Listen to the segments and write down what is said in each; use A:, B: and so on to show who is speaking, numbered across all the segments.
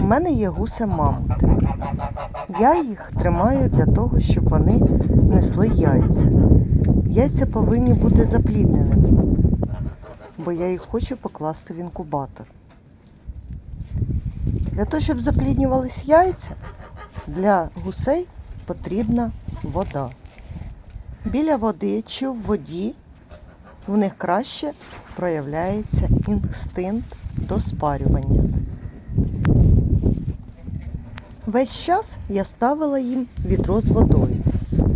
A: У мене є гуси мамути. Я їх тримаю для того, щоб вони несли яйця. Яйця повинні бути заплідненими, бо я їх хочу покласти в інкубатор. Для того, щоб запліднювались яйця, для гусей потрібна вода. Біля води чи в воді в них краще проявляється інстинкт до спарювання. Весь час я ставила їм відро з водою,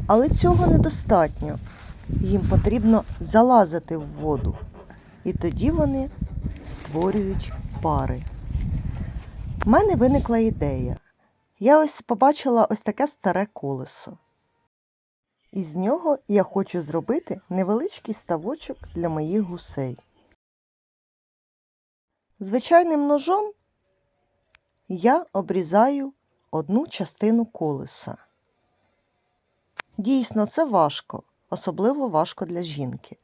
A: але цього недостатньо. Їм потрібно залазити в воду, і тоді вони створюють пари. У мене виникла ідея. Я ось побачила ось таке старе колесо. Із нього я хочу зробити невеличкий ставочок для моїх гусей. Звичайним ножом я обрізаю одну частину колеса. Дійсно, це важко, особливо важко для жінки.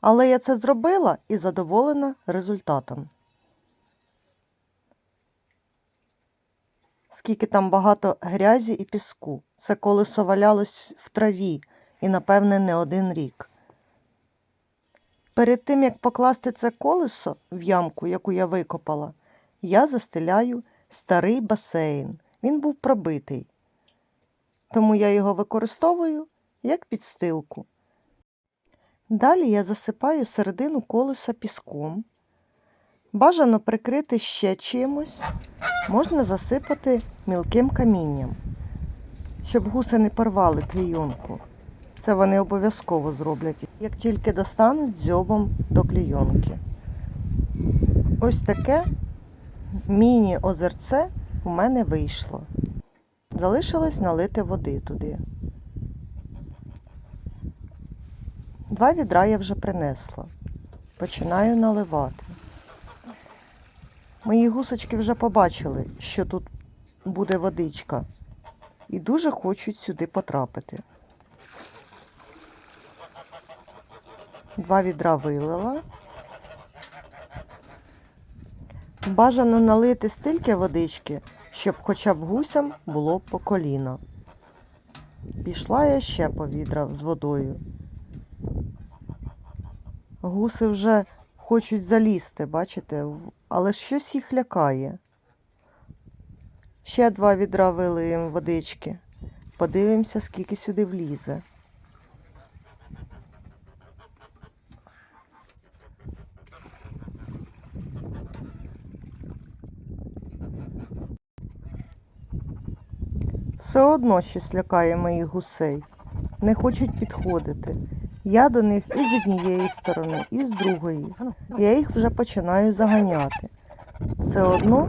A: Але я це зробила і задоволена результатом. Скільки там багато грязі і піску. Це колесо валялось в траві і, напевне, не один рік. Перед тим, як покласти це колесо в ямку, яку я викопала, я застеляю старий басейн. Він був пробитий. Тому я його використовую як підстилку. Далі я засипаю середину колеса піском. Бажано прикрити ще чимось, можна засипати мілким камінням, щоб гуси не порвали клійонку. Це вони обов'язково зроблять, як тільки достануть дзьобом до клійонки. Ось таке міні-озерце у мене вийшло. Залишилось налити води туди. Два відра я вже принесла. Починаю наливати. Мої гусочки вже побачили, що тут буде водичка, і дуже хочуть сюди потрапити. Два відра вилила. Бажано налити стільки водички, щоб хоча б гусям було по коліна. Пішла я ще по відра з водою. Гуси вже хочуть залізти, бачите, але щось їх лякає. Ще два відра вилиємо водички. Подивимося, скільки сюди влізе. Все одно щось лякає моїх гусей. Не хочуть підходити. Я до них і з однієї сторони, і з другої. Я їх вже починаю заганяти. Все одно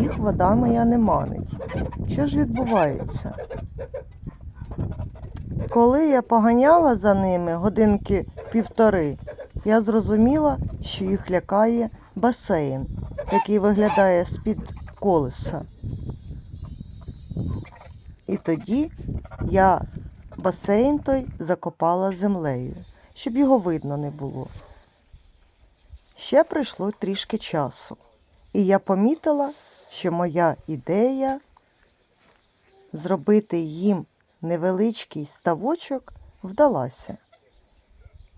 A: їх вода моя не манить. Що ж відбувається? Коли я поганяла за ними годинки півтори, я зрозуміла, що їх лякає басейн, який виглядає з-під колеса. І тоді я басейн той закопала землею, щоб його видно не було. Ще пройшло трішки часу, і я помітила, що моя ідея зробити їм невеличкий ставочок вдалася.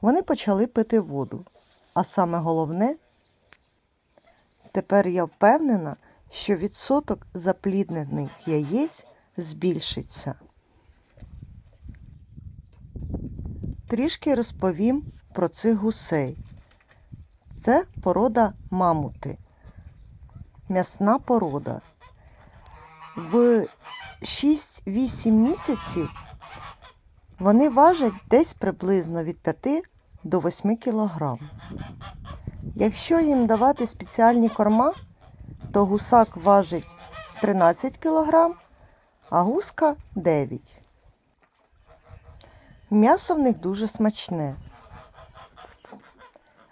A: Вони почали пити воду, а саме головне, тепер я впевнена, що відсоток запліднених яєць збільшиться. Трішки розповім про цих гусей. Це порода мамути, м'ясна порода. В 6-8 місяців вони важать десь приблизно від 5 до 8 кг. Якщо їм давати спеціальні корма, то гусак важить 13 кг, а гуска 9. М'ясо в них дуже смачне.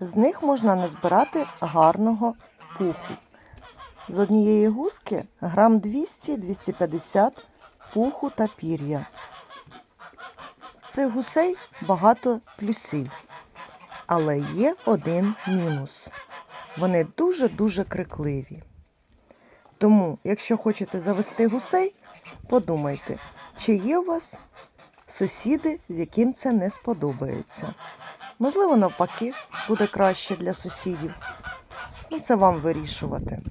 A: З них можна назбирати гарного пуху. З однієї гуски грам 200-250 пуху та пір'я. Цих гусей багато плюсів, але є один мінус. Вони дуже-дуже крикливі. Тому, якщо хочете завести гусей, подумайте, чи є у вас сусіди, з яким це не сподобається. Можливо, навпаки, буде краще для сусідів. Ну, це вам вирішувати.